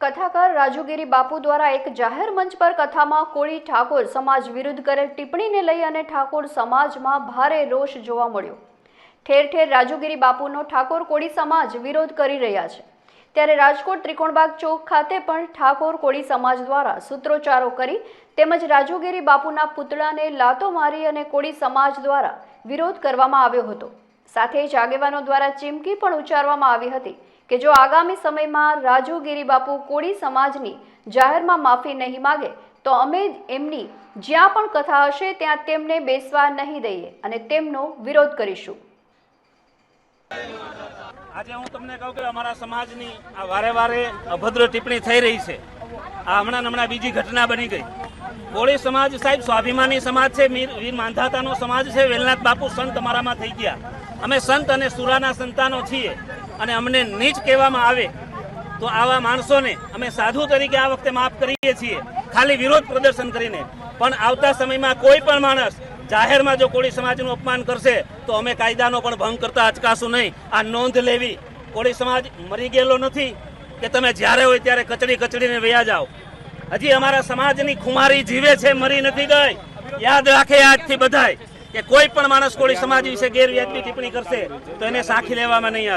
કથાકાર રાજુગીરી બાપુ દ્વારા એક જાહેર મંચ પર કથામાં કોળી ઠાકોર સમાજ વિરુદ્ધ કરેલ ટિપ્પણીને લઈ અને ઠાકોર સમાજમાં ભારે રોષ જોવા મળ્યો. ઠેર ઠેર રાજુગીરી બાપુનો ઠાકોર કોળી સમાજ વિરોધ કરી રહ્યા છે. ત્યારે રાજકોટ ત્રિકોણબાગ ચોક ખાતે પણ ઠાકોર કોળી સમાજ દ્વારા સૂત્રોચ્ચારો કરી તેમજ રાજુગીરી બાપુના પુતળાને લાતો મારી અને કોળી સમાજ દ્વારા વિરોધ કરવામાં આવ્યો હતો. સાથે જ આગેવાનો દ્વારા ચીમકી પણ ઉચ્ચારવામાં આવી હતી કે જો આગામી સમયમાં રાજુગીરી બાપુ કોળી સમાજની જાહેરમાં માફી નહીં માગે, તો અમે એમની જ્યાં પણ કથા હશે ત્યાં તેમને બેસવા નહીં દઈએ અને તેમનો વિરોધ કરીશું. આજે હું તમને કહું કે અમારા સમાજની આ વારે વારે અભદ્ર ટિપ્પણી થઈ રહી છે. આ હમણાં હમણાં બીજી ઘટના બની ગઈ. કોળી સમાજ સાહેબ, સ્વાભિમાની સમાજ છે વીર માંધાતાનો સમાજ છે, વેલનાથ બાપુ સંત તમારામાં થઈ ગયા. અમે સંત અને સુરાના સંતાનો છીએ અને અમને નીચ કહેવામાં આવે તો આવા માણસોને અમે સાધુ તરીકે આ વખતે માફ કરીએ છીએ. ખાલી વિરોધ પ્રદર્શન કરીને. પણ આવતા સમયમાં કોઈ પણ માણસ જાહેરમાં જો કોળી સમાજનું અપમાન કરશે, તો અમે કાયદાનો પણ ભંગ કરતા અચકાશું નહીં. આ નોંધ લેવી. કોળી સમાજ મરી ગયેલો નથી કે તમે જ્યારે હોય ત્યારે કચડી કચડીને વયા જાઓ. હજી અમારા સમાજની ખુમારી જીવે છે, મરી નથી ગઈ. યાદ રાખે આજથી બધાય. કે કોઈ પણ માણસ કોળી સમાજ વિશે ગેરવ્યાજબી ટિપ્પણી કરશે, તો એને સાખી લેવામાં નહીં આવે.